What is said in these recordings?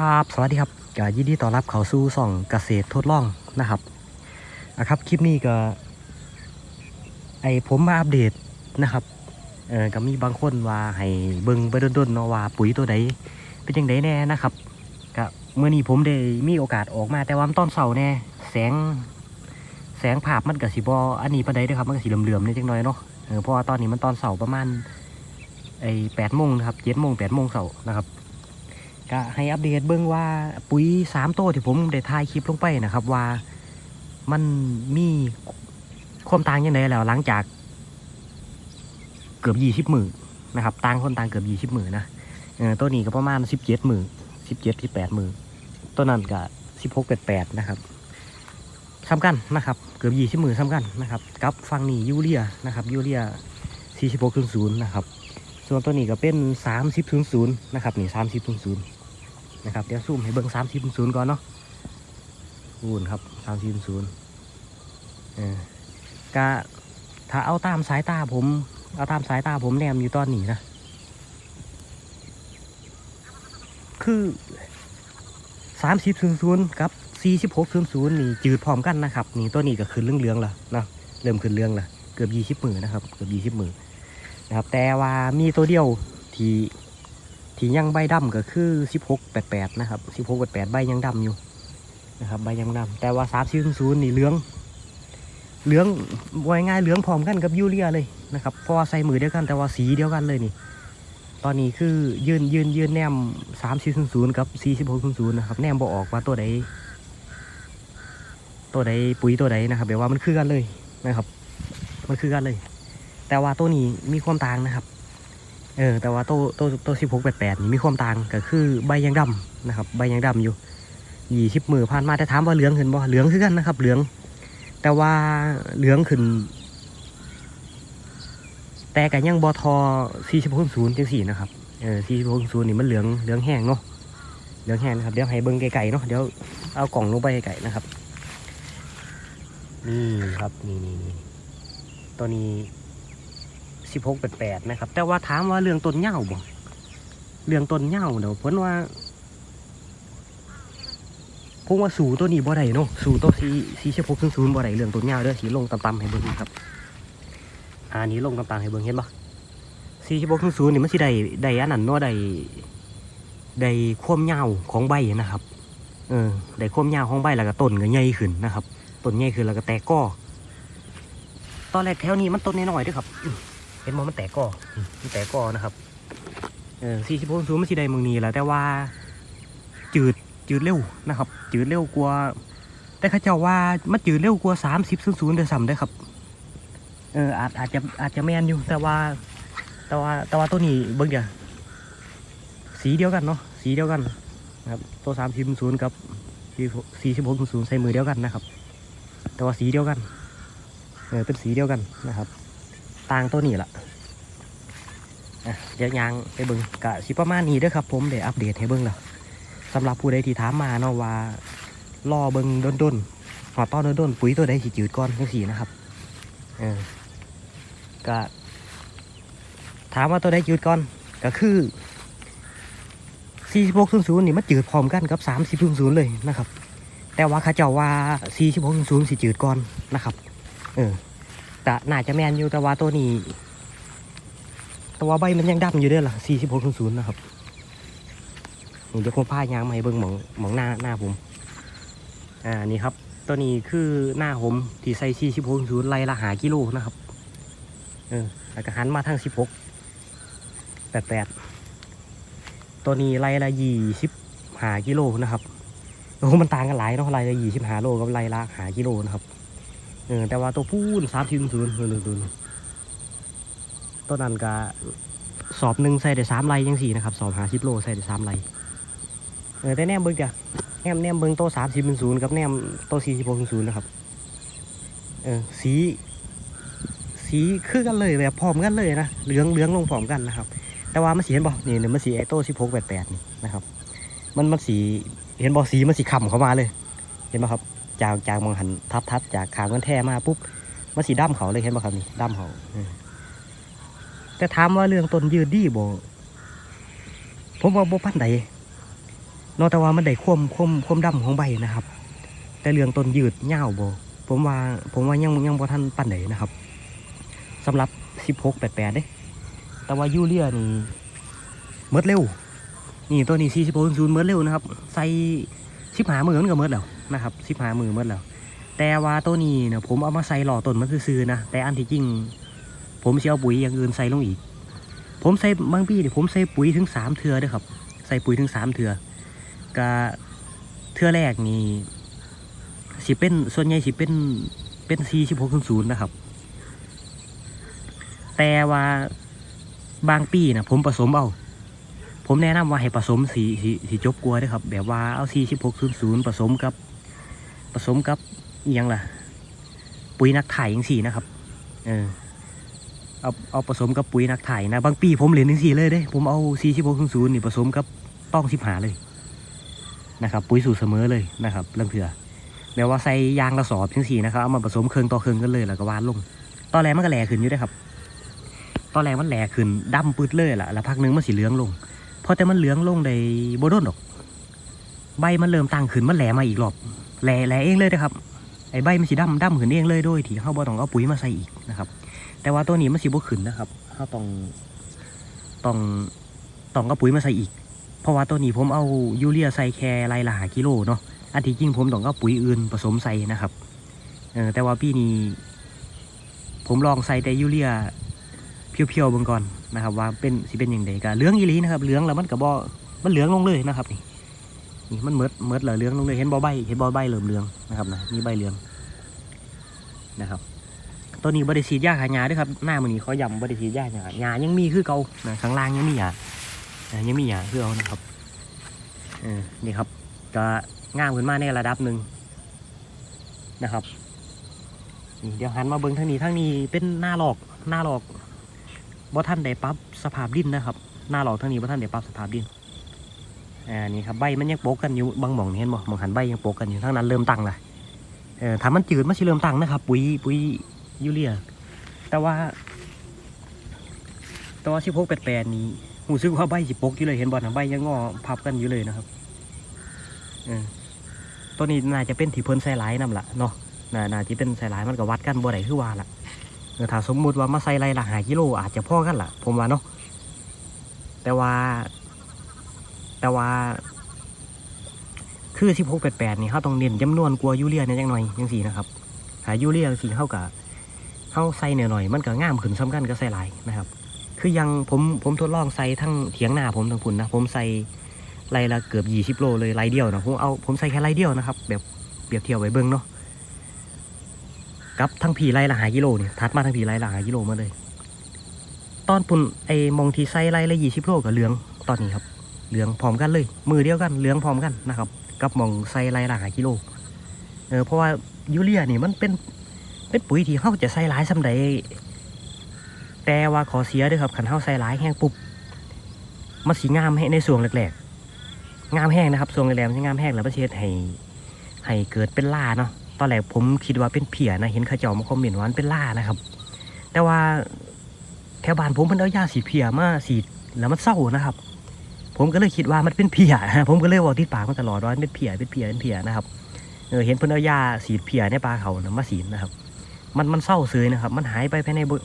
ครับ สวัสดีครับก็ยินดีต้อนรับเข้าสู่ส่องเกษตรทดลองนะครับอะครับ คลิปนี้ก็ ไอผมมาอัปเดตนะครับเออก็มีบางคนว่าให้เบิ่งไปดนๆเนาะว่าปุ๋ยตัวใดเป็นยังไงแน่นะครับก็เมื่อนี้ผมได้มีโอกาสออกมาแต่ว่าตอนเสาร์แน่แสงแสงภาพมันก็สิบออันนี้ปานใดเด้อครับมันก็สิเหลือมๆนิดจังน้อยเนาะเออเพราะว่าตอนนี้มันตอนเสาร์ประมาณไอแปดโมงนะครับเจ็ดโมงแปดโมงเสาร์นะครับ ก็ให้อัปเดตเบิ่งว่าปุ๋ยสามโต้ที่ผมได้ถ่ายคลิปลงไปนะครับว่ามันมีความต่างยังไงแล้วหลังจาก เกือบยี่สิบหมื่นนะครับต่างคนต่างเกือบยี่สิบหมื่นนะตัวนี้ก็ประมาณสิบเจ็ดหมื่นสิบเจ็ดที่แปดหมื่นตัวนั้นก็สิบหกแปดแปดนะครับซ้ำกันนะครับ เกือบยี่สิบหมื่นซ้ำกันนะครับกับฟังนี่ยูเรียนะครับยูเรียสี่สิบหกศูนย์นะครับส่วนตัวนี้ก็เป็นสามสิบศูนย์ศูนย์นะครับนี่สามสิบศูนย์ศูนย์ นะครับเดี๋ยวซูมให้เบิ้งสามสิบศูนย์ก่อนเนาะอูนครับสามสิบศูนย์เออกะถ้าเอาตามสายตาผม เอาตามสายตาผมแนมอยู่ตอนนี้นะ คือสามสิบศูนย์ศูนย์กับสี่สิบหกศูนย์ศูนย์นี่จืดพร้อมกันนะครับนี่ตัวนี้ก็ขึ้นเรื่องเรื่องๆละนะเริ่มขึ้นเรื่องละเกือบยี่สิบหมื่นนะครับเกือบยี่สิบหมื่นนะครับแต่ว่ามีตัวเดียวที่ ที่ยังใบดำก็คือ 1688 นะครับ 1688 ใบยังดำอยู่นะครับใบยังดำแต่ว่า300นี่เหลืองเหลืองว่าง่ายเหลืองพร้อมกันกับยูเรียเลยนะครับเพราะว่าใส่มือเดียวกันแต่ว่าสีเดียวกันเลยนี่ ตอนนี้คือยืนยืนยืนแนม300กับ4600นะครับแนมบอออกว่าตัวใดตัวใดปุ๋ยตัวใดนะครับเดี๋ยวว่ามันคือกันเลยนะครับ มันคือกันเลย แต่ว่าตัวนี้มีความต่างนะครับ เออแต่ว่าโตัวตัวตัวสิบหกแปดแปดนี่มีความต่างก็คือใบยังดำนะครับ ใบยังดำอยู่ยี่สิบมือผ่านมาแต่ถามว่าเหลืองขึ้นบ่เหลืองคือกันนะครับ เหลือง แต่ว่าเหลืองขึ้น แต่กันยังบอทอสี่สิบหกศูนย์จังสี่นะครับเออสี่สิบหกศูนย์นี่มันเหลืองเหลืองแห้งเนาะเหลืองแห้งนะครับเดี๋ยวให้เบิ้งไก่ๆเนาะเดี๋ยวเอากล่องลงไปไก่นะครับนี่ครับนี่นี่นี่ตัวนี้ สิบหกแปดแปดนะครับ แต่ว่าถามว่าเรื่องต้นเหย้าบ่เรื่องต้นเหย้าเดี๋ยวพิ่นว่าผมว่าสู่ตัวนี้บ่ได้เนาะสู่ตัวสีสีสิบหกศูนย์บ่ได้เรื่องต้นเหย้าเด้อสีลงต่ำๆให้เบิ่งครับอันนี้ลงต่ำๆให้เบิ่งเห็นปะสี่สิบหกศูนย์นี่มันสิได้ได้อันนั้นเนาะได้ได้ความยาของใบนะครับ เออได้ความยาของใบแล้วก็ต้นก็ใหญ่ขึ้นนะครับต้นใหญ่ขึ้นแล้วก็แตกก้อตอนแรกแถวนี้มันต้นน้อยๆด้วยครับ เห็นมมันแตกก่ออืมมันแตกก่อนะครับเออสี่สิบหกศูนย์มันสีได้เมืองนี้แหละแต่ว่า จืดจืดเร็วนะครับ จืดเร็วกว่า แต่เข้าเจ้าว่ามันจืดเร็วกว่าสามสิบศูนย์ศูนย์เดือซ้ำได้อครับเอออาจอาจจะอาจจะแมนอยู่ แต่ว่า แต่ว่าแต่ว่าตัวนี้เบิ่งเดียวสีเดียวกันเนาะสีเดียวกันนะครับ ตัวสามสิบศูนย์กับสี่สิบหกศูนย์ใส่มือเดียวกันนะครับ แต่ว่าสีเดียวกันเออเป็นสีเดียวกันนะครับ ต่างตัวนี้ละอะเดี๋ยวยางไปเบิ่งกะสิประมาณนี้เด้อครับ ผมได้อัปเดตให้เบิ่งแล้วสำหรับผู้ใดที่ถามมาเนาะว่ารอเบิ่งด้นหอดต้อนด้นปุ๋ยตัวใดสิจืดก่อนจังสี่นะครับเออกะถามว่าตัวใดจืดก่อนก็คือ4600นี่มันจืดพร้อมกันกับ3000เลยนะครับ แต่ว่าเขาเจ้าว่า4600สิจืดก่อนนะครับ เออ ต่น่าจะแมนอยู่แต่ว่าตัวนี้แต่ว่าใบมันยังดำอยู่ด้วยล่ะสี่สิบหกศูนย์นะครับเดี๋ยวผมพายางมาให้เบิ่งหมองหมองหน้าหน้าผม อ่านี่ครับตัวนี้คือหน้าผมที่ใส่สี่สิบหกศูนย์ไล่ละหากิโลนะครับเออแล้วก็หันมาทางสิบหกแปดแปดตัวนี้ไล่ละยี่สิบหากิโลนะครับโอ้มันต่างกันหลายเนาะไล่ละยี่สิบหาโลกับไล่ละหากิโลนะครับ เออแต่ว่าตัวพูนสามสิบศูนย์เออดูตัวนั้นก็สอบหนึ่งใส่ได้สามไลยังสี่นะครับสอบหาสิบโลใส่ได้สามไลเออแต่แนมเบิ้งจ้ะแนมแนมเบิ้งโตสามสิบศูนย์กับแนมโตสี่สิบหกศูนย์นะครับเออสีสีคือกันเลยแบบพร้อมกันเลยนะเหลืองเหลืองลงพร้อมกันนะครับ แต่ว่ามันสีเห็นบ่นี่เนี่ยมันสีไอโตสิบหกแปดแปดนี่นะครับ มันมันสีเห็นบ่สีมันสีขำเข้ามาเลย เห็นไหมครับ จากจากมองหันทับทับจากขางกันแท่มาปุ๊บมันสีดำเขาเลยเห็นไหมครับนี่ดำเขาเออแต่ถามว่าเรื่องต้นยืดดีบ่ผมว่าบ่ปันใดนอกแต่ว่ามันได้ควมควมควมดำของใบนะครับ แต่เรื่องต้นยืดยาวบ่ผมว่าผมว่ายังยังบ่ทันปานใดนะครับสำหรับ16 88เด้แต่ว่ายูเรียนี่เมดเร็ว นี่ตัวนี้46 0เมดเร็วนะครับ ใส่15มือนก็เมดแล้ว นะครับ15มือเมดแล้ว แต่ว่าตัวนี้เนี่ยผมเอามาใส่หล่อต้นมันซื่อๆนะ แต่อันที่จริง ผมสิเอาปุ๋ยอย่างอื่นใส่ลงอีก ผมใส่บางปีเนี่ยผมใส่ปุ๋ยถึงสามเทือด้วยครับ ใส่ปุ๋ยถึงสามเทือกะเทือแรกนี่สิเป็นส่วนใหญ่สิเป็นเป็นสี่สิบหกศูนย์นะครับ แต่ว่าบางปีนะผมผสมเอา ผมแนะนำว่าให้ผสมสีสีสีจบกลัวด้วยครับ แบบว่าเอาสี่สิบหกศูนย์ศูนย์ผสมกับ ผสมกับอหยังล่ะ ปุ๋ยนักถ่ายอย่างสี่นะครับ เออ เอาเอาผสมกับปุ๋ยนักถ่ายนะ บางปีผมเหรียญถึงสี่เลยเด้ ผมเอาสี่สิบหกศูนย์นี่ผสมกับต้องสิบหาเลยนะครับ ปุ๋ยสูตรเสมอเลยนะครับเรื่องเถื่อแบบว่าใส่ยางกระสอบทั้งสี่นะครับ เอามาผสมเครื่องต่อเครื่องกันเลยแล้วก็วานลง ตอนแรกมันก็แหลขึ้นอยู่เด้ครับ ตอนแรกมันแหลขึ้นดำปืดเลยล่ะ แล้วพักหนึงมันสีเหลืองลง พอแต่มันเหลืองลงได้โบโดนดอก ใบมันเริ่มตั้งขึ้นมันแหลมาอีกรอบ แหล่แหล่เองเลยนะครับไอ้ใบมันสีดำดำขึ้นเองเลยโดยที่เขาบ่ต้องเอาปุ๋ยมาใส่อีกนะครับ แต่ว่าตัวนี้มันสีบ่ขึ้นนะครับเขาต้องต้องต้องเอาปุ๋ยมาใส่อีก เพราะว่าตัวนี้ผมเอายูเรียใส่แค่ไรละหากิโลเนาะอันที่จริงผมต้องเอาปุ๋ยอื่นผสมใส่นะครับเออแต่ว่าปีนี้ผมลองใส่แต่ยูเรียเพียวๆบิ่งก่อนนะครับ ว่าเป็นสิเป็นอย่างไรก็เหลืองอีหลีนะครับเหลืองแล้วมันก็บ่มันเหลืองลงเลยนะครับนี่ นี่มันเมิดเมิดเหลือเหลืองลงเลยเห็นบอใบเห็นบอใบเหลืองเหลืองนะครับนะมีใบเหลืองนะครับตัวนี้บริสีดยาขายาด้วยครับหน้ามันนี้เขาย่ำบริสีดยาหยาหยายังมีคือเก่านะข้างล่างยังมีหยาอ่ายังมีหยาคือเอานะครับเออนี่ครับก็งามขึ้นมาในระดับหนึ่งนะครับนี่เดี๋ยวหันมาเบิ้งทางนี้ทางนี้เป็นหน้าหลอกหน้าหลอกบ่ท่านได้ปรับสภาพดินนะครับ หน้าหลอกทางนี้บ่ท่านได้ปรับสภาพดิน อ่านี่ครับใบมันยังโปกกันอยู่บางหม่องนี่เห็นบ่หมองหันใบยังโปกกันอยู่ทางนั้นเริ่มตั้งละเออถ้ามันจืดมันสิเริ่มตั้งนะครับ ปุ๋ยปุ๋ยยูเรียแต่ว่าแตัวสิบหกแปดแปดนี้หูซึกว่าใบสิปกอยู่เลยเห็นบอลนะใบยังงอพับกันอยู่เลยนะครับเออตัวนี้น่าจะเป็นที่เพิ่นใส่หลายน้ำละเนาะน่าน่าจะเป็นใส่หลายมันก็วัดกันบ่ได้คือว่าละเออถ้าสมมุติว่ามาใส่ไรละหากิโลอาจจะพ่อกันละผมว่าเนาะแต่ว่า แต่ว่า คือสิบหกแปดแปดนี่เขาต้องเน้นจำนวนกลัวยูเรียเนี่ยจังหน่อยจังสี่นะครับ หายูเรียสีเข้ากับเข้าใส่หน่อยมันก็ง่ามขึ้นซ้ำกันก็ใส่หลายนะครับ คือยังผมผมทดลองใส่ทั้งเถียงหน้าผมทั้งพุ่นนะผมใส่ไรละเกือบยี่สิบโลเลยไรเดียวนะผมเอาผมใส่แค่ไรเดียวนะครับ แบบเปรียบเทียบไว้เบิ้งเนาะกับทั้งผีไรละหากิโลเนี่ยทัดมาทั้งผีไรละหากิโลมาเลย ตอนปุ่นไอ้มองที่ใส่ไรละยี่สิบโลกับเหลืองตอนนี้ครับ เหลืองพร้อมกันเลย มือเดียวกันเหลืองพร้อมกันนะครับ กับมองใส่ไรละหากิโลเออเพราะว่ายูเรียนี่มันเป็นเป็นปุ๋ยที่เขาจะใส่หลายสำใดแต่ว่าขอเสียด้วยครับขันเขาใส่หลายแห้งปุ๊บมันสีงามให้ในส่วงแรกๆงามแห้งนะครับส่วงแรกๆมันจะงามแห้งแล้วประเทศให้ให้เกิดเป็นล่าเนาะตอนแรกผมคิดว่าเป็นเพียนะเห็นขาเจ้ามาคอมเมนต์ว่ามันเป็นล่านะครับ แต่ว่าแถวบ้านผมมันเอายาสีเพียมาสีแล้วมันเศร้านะครับ ผมก็เลยคิดว่ามันเป็นเพียผมก็เลยบอกที่ปากมันตลอดว่ามันเป็นเพียเป็นเพียเป็นเพียนะครับเออเห็นเพิ่นเอายาสีดเพียในปลาเขานะมาสีดนะครับ มันมันเศร้าเสยนะครับ มันหายไปภายในบ่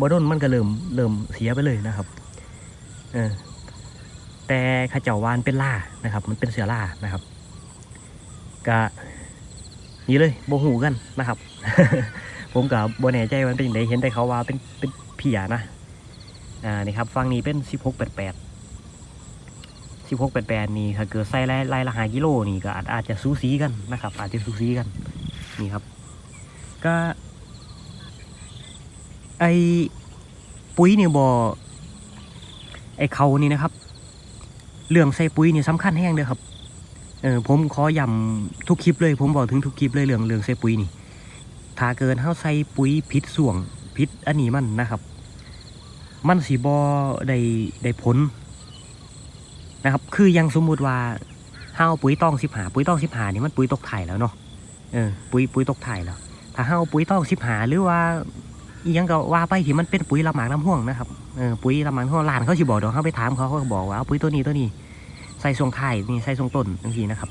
บดนมันก็เริ่มเริ่มเสียไปเลยนะครับเออแต่ขาเจ้าวานเป็นล่านะครับ มันเป็นเสือล่านะครับก็นี่เลยโบหูกันนะครับ ผมกับบแน่ใจามันเป็นยังไงเห็นแต่เขาว่าเป็นเป็นเพียนะอ่านี่ครับฟังนี้เป็นสิบหกแปดแปด สิบหกแปดแปดนี่ถ้าเกิดใส่ไล่ไล่ละหากิโลนี่ก็อาจอาจจะสูสีกันนะครับ อาจจะสูสีกันนี่ครับ ก็ไอปุ๋ยเนี่ยบอไอเขานี่นะครับ เรื่องใส่ปุ๋ยนี่สำคัญแห้งเลยครับเออผมขอย้ำทุกคลิปเลย ผมบอกถึงทุกคลิปเลยเรื่องเรื่องใส่ปุ๋ยนี่ถ้าเกินเฮาใส่ปุ๋ยพิษส่วงพิษอันนี้มันนะครับ มันสีบอได้ได้ผล นะครับ คือยังสมมุติว่าเฮาเอาปุ๋ยต้องสิบหาปุ๋ยต้องสิบหานี่มันปุ๋ยตกไถ่แล้วเนาะเออปุ๋ยปุ๋ยตกไถ่แล้ว ถ้าเฮาเอาปุ๋ยต้องสิบหาหรือว่าอียังก็ว่าไปที่มันเป็นปุ๋ยละหมากน้ำห่วงนะครับเออปุ๋ยละหมากน้ำห่วงร้านเขาสิบอกเดอกเขาไปถามเขาเขาก็บอกว่าเอาปุ๋ยตัวนี้ตัวนี้ใส่ทรงถ่ายนี่ใส่ทรงต้นจังซี่นะครับ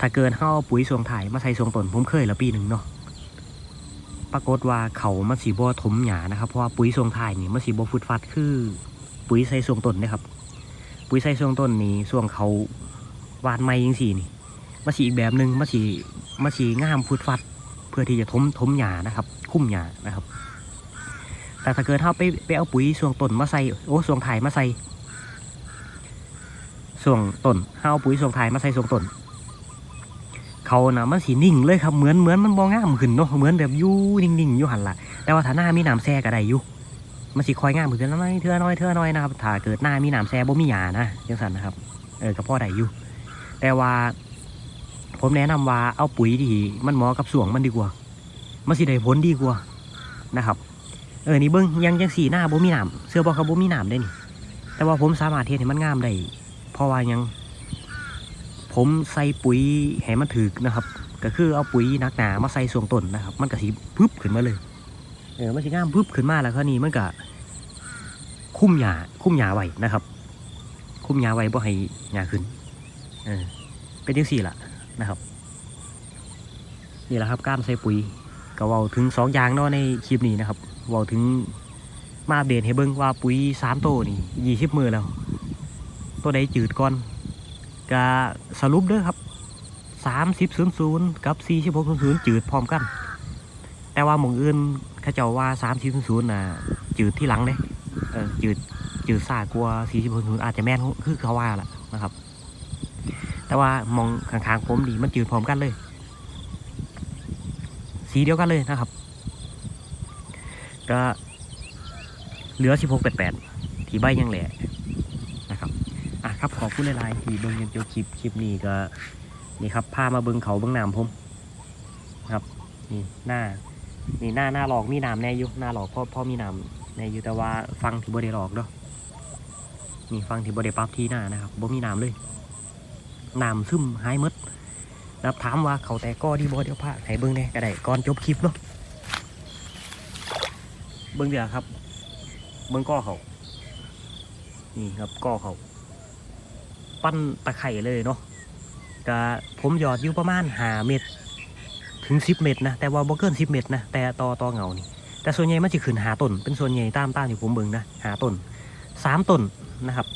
ถ้าเกินเฮาเอาปุ๋ยทรงถ่ายมาใส่ทรงต้นผมเคยแล้วปีหนึ่งเนาะปรากฏว่าเขามันสีบ่ถมหยานะครับเพราะว่าปุ๋ยทรงถ่ายนี่มันสีบ่ฟุดฟัดคือ ปุ๋ยใส่ทรงต้นนะครับ ปุ๋ยใส่ทรงต้นนี่ส่วงเขาวานไม้ยังสีนี่มาสีอีกแบบหนึ่งมาสีมาสีงามฟุดฟัด เพื่อที่จะทมทมหยานะครับ คุ้มหยานะครับ แต่ถ้าเกิดเฮาไปไปเอาปุ๋ยส่วงต้นมาใส่โอ้ส่วงถ่ายมาใส่ส่วงต้นเฮาเอาปุ๋ยส่วงถ่ายมาใส่ส่วงต้นเขานะมันสีนิ่งเลยครับเหมือนเหมือนมันบองงามขึ้นเนาะเหมือนแบบยู่นิ่งๆอยู่หันละแต่ว่าถ้าหน้ามีน้ำแซ่ก็ได้อยู่ มันสีคอยงามขึ้นน้อยเทื่อน้อยเทื่อน้อยนะครับถ้าเกิดหน้ามีหน้ำแซ่บ่มีหยานะจังสันนะครับ เออก็พอได้อยู่ แต่ว่า ผมแนะนำว่าเอาปุ๋ยที่มันเหมาะกับสวงมันดีกว่า มันสิได้ผลดีกว่านะครับ เออนี่เบิ้งยังยังสีหน้าบ่มีหน้ำเสื้อบอกเขาบ่มีหน้ำได้นี่ แต่ว่าผมสามารถเทให้มันงามได้เพราะว่ายัง ผมใส่ปุ๋ยให้มันถึกนะครับก็คือเอาปุ๋ยหนักหนามาใส่ส่วงต้นนะครับ มันก็สีพึบขึ้นมาเลย เออมันสีงามพึบขึ้นมาแล้วคราวนี้มันก็ คุ้มหญ้าคุ้มหญ้าไว้นะครับ คุ้มหญ้าไว้บ่ให้หญ้าขึ้น เออ เป็นยังสี่ล่ะนะครับ นี่แหละครับการใส่ปุ๋ยก็เว้าถึงสองอย่างเนาะในคลิปนี้นะครับเว้าถึงมาเดตให้เบิ่งว่าปุ๋ยสามโตวนี่ยี่สิบมือแล้ว ตัวใดจืดก่อนก็สรุปเด้อครับสามสิบศูนย์ศูนย์กับสี่สิบหกศูนย์ศูนย์จืดพร้อมกัน แต่ว่าหมองอื่นเขาเจ้าว่าสามสิบศูนย์ศูนย์น่ะจืดที่หลังเด้ จืดจืดซากลัวสี่สิบหกศูนย์อาจจะแม่นคือเขาว่าล่ะนะครับ แต่ว่ามองข้างๆผมดีมันจืดพร้อมกันเลย สีเดียวกันเลยนะครับ ก็เหลือสิบหกแปดแปดที่ใบยังแหละนะครับอะครับขอบคุณหลายๆที่เบิ้งจนจบคลิปคลิปนี้ก็นี่ครับพามาเบิ้งเขาเบิ้งน้ำผมครับนี่หน้านี่หน้าหน้าหลอกมีน้ำแน่อยู่หน้าหลอกพ่อพ่อมีน้ำ แน่อยู่แต่ว่าฟังที่บ่ได้หลอกเนาะนี่ฟังที่บ่ได้ปรั๊บที่หน้านะครับบ่มีน้ำเลยน้ำซึมหายมดครับถามว่าเขาแต่ก็ดีบอเดี๋ยวพาให้เบิ้งแหน่ก็ได้ก่อนจบคลิปเนาะเบิ้งเดี๋ยวครับ เบิ้งก้อเขานี่ครับก้อเขาปั้นตะไคร่เลยเนาะก็ผมหยอดอยู่ประมาณหาเม็ดถึงสิบเม็ดนะแต่ว่าบ่เกินสิบเม็ดนะแต่ต่อต่อเงานี่ แต่ส่วนใหญ่มันจะขึ้นหาต้นเป็นส่วนใหญ่ตามตามที่ผมเบิ่งนะหาต้นสามต้นนะครับ